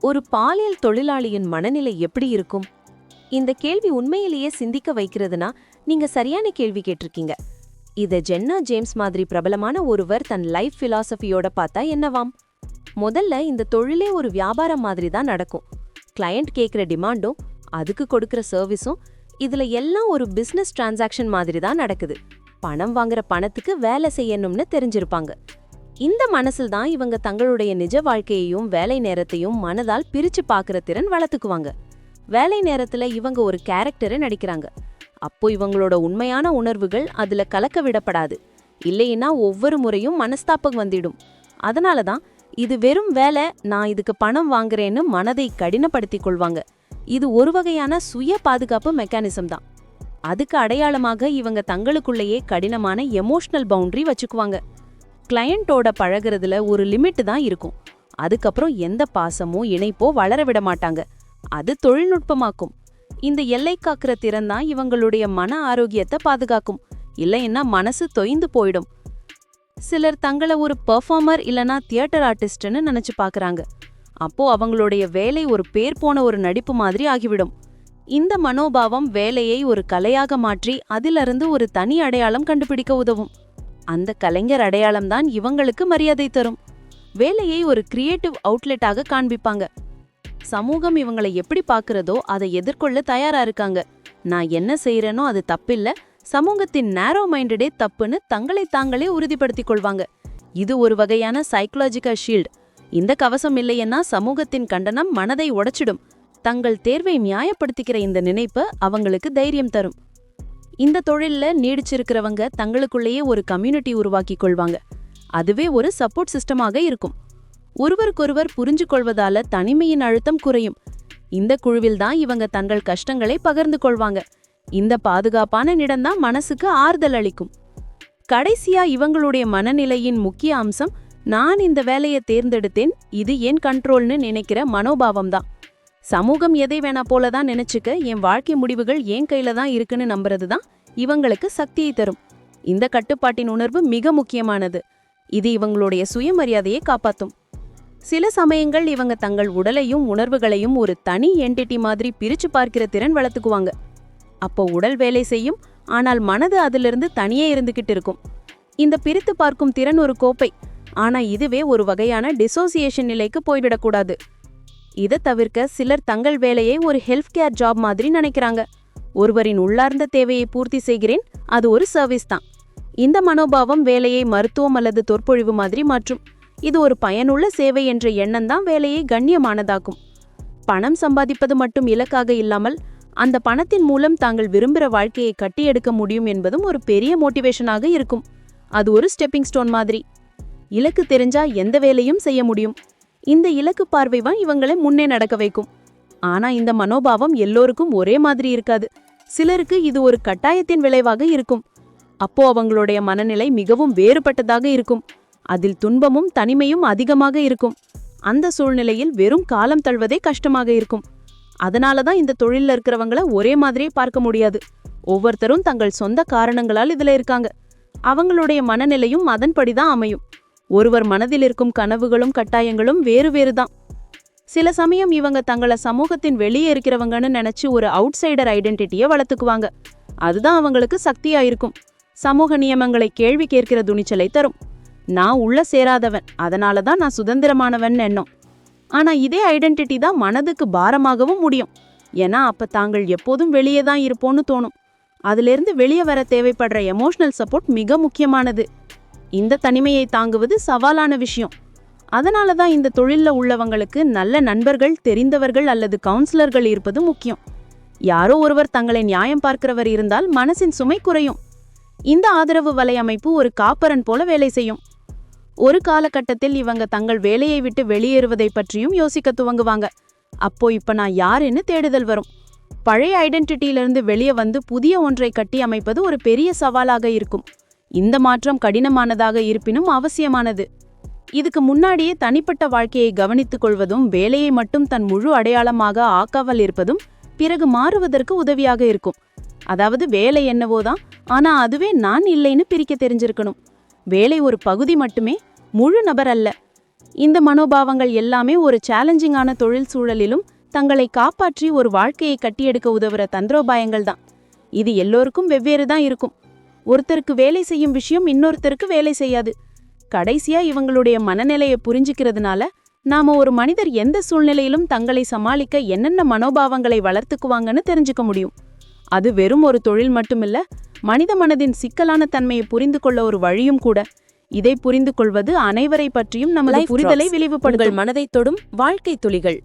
ஒரு பாலியல் தொழிலாளியின் மனநிலை எப்படி இருக்கும்? இந்த கேள்வி உண்மையிலேயே சிந்திக்க வைக்கிறதுனா நீங்க சரியான கேள்வி கேட்டிருக்கீங்க. இத ஜென்னா ஜேம்ஸ் மாதிரி பிரபலமான ஒருவர் தன் லைஃப் பிலாசபியோட பார்த்தா என்னவாம்? முதல்ல இந்த தொழிலே ஒரு வியாபாரம் மாதிரி தான் நடக்கும். கிளையண்ட் கேட்குற டிமாண்டும் அதுக்கு கொடுக்கற சர்வீஸும் இதுல எல்லாம் ஒரு பிசினஸ் டிரான்சாக்ஷன் மாதிரி தான் நடக்குது. பணம் வாங்குற பணத்துக்கு வேலை செய்யணும்னு தெரிஞ்சிருப்பாங்க. இந்த மனசில் தான் இவங்க தங்களுடைய நிஜ வாழ்க்கையையும் வேலை நேரத்தையும் மனதால் பிரிச்சு பார்க்குற திறன் வளர்த்துக்குவாங்க. வேலை நேரத்துல இவங்க ஒரு கேரக்டரை நடிக்கிறாங்க. அப்போ இவங்களோட உண்மையான உணர்வுகள் அதுல கலக்க விடப்படாது. இல்லைன்னா ஒவ்வொரு முறையும் மனஸ்தாபம் வந்துடும். அதனால தான் இது வெறும் வேலை நான் இதுக்கு பணம் வாங்குறேன்னு மனதை கடினப்படுத்தி கொள்வாங்க. இது ஒரு வகையான சுய பாதுகாப்பு மெக்கானிசம் தான். அதுக்கு அடையாளமாக இவங்க தங்களுக்குள்ளேயே கடினமான எமோஷனல் பவுண்டரி வச்சுக்குவாங்க. கிளையண்ட்டோட பழகுறதுல ஒரு லிமிட் தான் இருக்கும். அதுக்கப்புறம் எந்த பாசமோ இணைப்போ வளர விட மாட்டாங்க. அது தொழில்நுட்பமாக்கும். இந்த எல்லை காக்கிற திறன் தான் இவங்களுடைய மன ஆரோக்கியத்தை பாதுகாக்கும். இல்லைன்னா மனசு தொய்ந்து போயிடும். சிலர் தங்களை ஒரு பெர்ஃபார்மர் இல்லனா தியேட்டர் ஆர்டிஸ்ட்னு நினைச்சு பார்க்குறாங்க அப்போ அவங்களுடைய வேலை ஒரு பேர் போன ஒரு நடிப்பு மாதிரி ஆகிவிடும். இந்த மனோபாவம் வேலையை ஒரு கலையாக மாற்றி அதிலிருந்து ஒரு தனி அடையாளம் கண்டுபிடிக்க உதவும். அந்த கலைஞர் அடையாளம் தான் இவங்களுக்கு மரியாதை தரும். வேலையை ஒரு கிரியேட்டிவ் அவுட்லெட்டாக காண்பிப்பாங்க. சமூகம் இவங்களை எப்படி பார்க்கறதோ அதை எதிர்கொள்ள தயாரா இருக்காங்க. நான் என்ன செய்யறேனோ அது தப்பில்ல. சமூகத்தின் நேரோ மைண்டடே தப்புன்னு தங்களை தாங்களே உறுதிப்படுத்திக் கொள்வாங்க. இது ஒரு வகையான சைக்கலாஜிக்கல் ஷீல்ட் இந்த கவசம் இல்லையன்னா சமூகத்தின் கண்டனம் மனதை உடைச்சிடும். தங்கள் தேர்வை நியாயப்படுத்திக்கிற இந்த நினைப்பு அவங்களுக்கு தைரியம் தரும். இந்த தொழில்ல நீடிச்சிருக்கிறவங்க தங்களுக்குள்ளேயே ஒரு கம்யூனிட்டி உருவாக்கி கொள்வாங்க. அதுவே ஒரு சப்போர்ட் சிஸ்டமாக இருக்கும். ஒருவருக்கொருவர் புரிஞ்சு கொள்வதால தனிமையின் அழுத்தம் குறையும். இந்த குழுவில் தான் இவங்க தங்கள் கஷ்டங்களை பகிர்ந்து கொள்வாங்க. இந்த பாதுகாப்பான இடம்தான் மனசுக்கு ஆறுதல் அளிக்கும். கடைசியா இவங்களுடைய மனநிலையின் முக்கிய அம்சம் நான் இந்த வேலையை தேர்ந்தெடுத்தேன் இது என் கண்ட்ரோல்னு நினைக்கிற மனோபாவம் தான். சமூகம் எதை வேணா போல தான் நினைச்சுக்க என் வாழ்க்கை முடிவுகள் என் கையில தான் இருக்குன்னு நம்புறது தான் இவங்களுக்கு சக்தியை தரும். இந்த கட்டுப்பாட்டின் உணர்வு மிக முக்கியமானது. இது இவங்களுடைய சுயமரியாதையை காப்பாத்தும். சில சமயங்கள் இவங்க தங்கள் உடலையும் உணர்வுகளையும் ஒரு தனி என்டிட்டி மாதிரி பிரிச்சு பார்க்கிற திறன் வளர்த்துக்குவாங்க. அப்போ உடல் வேலை செய்யும் ஆனால் மனது அதிலிருந்து தனியே இருந்துகிட்டு இருக்கும். இந்த பிரித்து பார்க்கும் திறன் ஒரு கோப்பை. ஆனா இதுவே ஒரு வகையான டிசோசியேஷன் நிலைக்கு போய்விடக்கூடாது. இதை தவிர்க்க சிலர் தங்கள் வேலையை ஒரு ஹெல்த் கேர் ஜாப் மாதிரி நினைக்கிறாங்க. ஒருவரின் உள்ளார்ந்த தேவையை பூர்த்தி செய்கிறேன் அது ஒரு சர்வீஸ் தான். இந்த மனோபாவம் வேலையை மருத்துவம் அல்லது தொற்பொழிவு மாதிரி மாற்றும். இது ஒரு பயனுள்ள சேவை என்ற எண்ணம் தான் வேலையை கண்ணியமானதாக்கும். பணம் சம்பாதிப்பது மட்டும் இலக்காக இல்லாமல் அந்த பணத்தின் மூலம் தாங்கள் விரும்புகிற வாழ்க்கையை கட்டியெடுக்க முடியும் என்பதும் ஒரு பெரிய மோட்டிவேஷனாக இருக்கும். அது ஒரு ஸ்டெப்பிங் ஸ்டோன் மாதிரி. இலக்கு தெரிஞ்சா எந்த வேலையும் செய்ய முடியும். இந்த இலக்கு பார்வை தான் இவங்களை முன்னே நடக்க வைக்கும். ஆனா இந்த மனோபாவம் எல்லோருக்கும் ஒரே மாதிரி இருக்காது. சிலருக்கு இது ஒரு கட்டாயத்தின் விளைவாக இருக்கும். அப்போ அவங்களுடைய மனநிலை மிகவும் வேறுபட்டதாக இருக்கும். அதில் துன்பமும் தனிமையும் அதிகமாக இருக்கும். அந்த சூழ்நிலையில் வெறும் காலம் தள்வதே கஷ்டமாக இருக்கும். அதனால தான் இந்த தொழில்ல இருக்கிறவங்கள ஒரே மாதிரியே பார்க்க முடியாது. ஒவ்வொருத்தரும் தங்கள் சொந்த காரணங்களால் இதுல இருக்காங்க. அவங்களுடைய மனநிலையும் அதன்படி தான் அமையும். ஒருவர் மனதில் இருக்கும் கனவுகளும் கட்டாயங்களும் வேறு வேறு தான் சில சமயம் இவங்க தங்களை சமூகத்தின் வெளியே இருக்கிறவங்கன்னு நினைச்சு ஒரு அவுட் சைடர் ஐடென்டிட்டியை வளர்த்துக்குவாங்க. அதுதான் அவங்களுக்கு சக்தியா இருக்கும். சமூக நியமங்களை கேள்வி கேட்கிற துணிச்சலை தரும். நான் உள்ள சேராதவன் அதனால தான் நான் சுதந்திரமானவன் எண்ணம் ஆனா இதே ஐடென்டிட்டி தான் மனதுக்கு பாரமாகவும் முடியும். ஏன்னா அப்ப தாங்கள் எப்போதும் வெளியே தான் இருப்போம்னு தோணும். அதிலிருந்து வெளியே வர தேவைப்படுற எமோஷனல் சப்போர்ட் மிக முக்கியமானது. இந்த தனிமையை தாங்குவது சவாலான விஷயம். அதனால தான் இந்த தொழிலில் உள்ளவங்களுக்கு நல்ல நண்பர்கள் தெரிந்தவர்கள் அல்லது கவுன்சிலர்கள் இருப்பது முக்கியம். யாரோ ஒருவர் தங்களை நியாயம் பார்க்கிறவர் இருந்தால் மனசின் சுமை குறையும். இந்த ஆதரவு வலையமைப்பு ஒரு காப்பரன் போல வேலை செய்யும். ஒரு காலகட்டத்தில் இவங்க தங்கள் வேலையை விட்டு வெளியேறுவதை பற்றியும் யோசிக்க துவங்குவாங்க. அப்போ இப்ப நான் யாருன்னு தேடுதல் வரும். பழைய ஐடென்டிட்டியிலிருந்து வெளியே வந்து புதிய ஒன்றை கட்டி அமைப்பது ஒரு பெரிய சவாலாக இருக்கும். இந்த மாற்றம் கடினமானதாக இருப்பினும் அவசியமானது. இதுக்கு முன்னாடியே தனிப்பட்ட வாழ்க்கையை கவனித்துக் கொள்வதும் வேலையை மட்டும் தன் முழு அடையாளமாக ஆக்காமல் இருப்பதும் பிறகு மாறுவதற்கு உதவியாக இருக்கும். அதாவது வேலை என்னவோதான் ஆனா அதுவே நான் இல்லைன்னு பிரிக்க தெரிஞ்சிருக்கணும். வேலை ஒரு பகுதி மட்டுமே முழு நபர் அல்ல. இந்த மனோபாவங்கள் எல்லாமே ஒரு சேலஞ்சிங்கான தொழில் சூழலிலும் தங்களை காப்பாற்றி ஒரு வாழ்க்கையை கட்டியெடுக்க உதவுற தந்திரோபாயங்கள் தான். இது எல்லோருக்கும் வெவ்வேறு தான் இருக்கும். ஒருத்தருக்கு வேலை செய்யும் விஷயம் இன்னொருத்தருக்கு வேலை செய்யாது. கடைசியா இவங்களுடைய மனநிலையை புரிஞ்சுக்கிறதுனால நாம ஒரு மனிதர் எந்த சூழ்நிலையிலும் தங்களை சமாளிக்க என்னென்ன மனோபாவங்களை வளர்த்துக்குவாங்கன்னு தெரிஞ்சுக்க முடியும். அது வெறும் ஒரு தொழில் மட்டுமில்ல மனித மனதின் சிக்கலான தன்மையை புரிந்து கொள்ள ஒரு வழியும் கூட. இதை புரிந்து கொள்வது அனைவரை பற்றியும் Life புரிதலை உங்கள் மனதைத் தொடும் வாழ்க்கை துளிகள்.